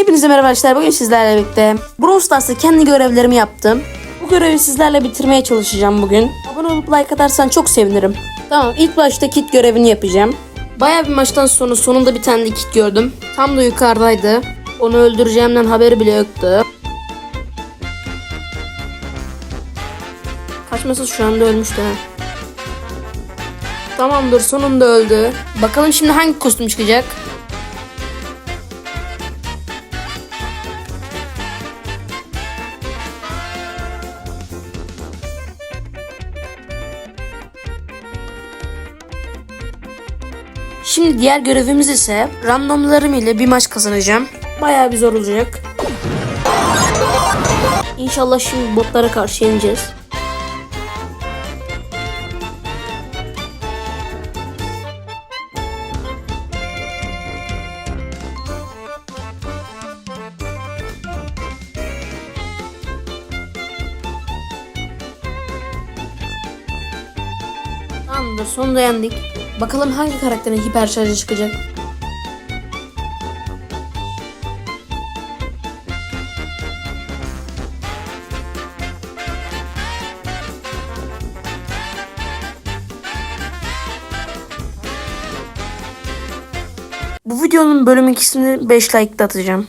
Hepinize merhaba arkadaşlar. Bugün sizlerle birlikte Brawl Stars'ta kendi görevlerimi yaptım. Bu görevi sizlerle bitirmeye çalışacağım bugün. Abone olup like atarsan çok sevinirim. Tamam ilk başta kit görevini yapacağım. Bayağı bir maçtan sonra sonunda bir tane de kit gördüm. Tam da yukarıdaydı. Onu öldüreceğimden haberi bile yoktu. Kaçmasız şu anda ölmüştü ha. Tamamdır sonunda öldü. Bakalım şimdi hangi kostüm çıkacak? Şimdi diğer görevimiz ise randomlarım ile bir maç kazanacağım. Bayağı bir zor olacak. İnşallah şimdi botlara karşı yeneceğiz. Tamamdır sonunda yendik. Bakalım hangi karakterin hiper şarjı çıkacak. Bu videonun bölüm ikisini 5 like'da atacağım.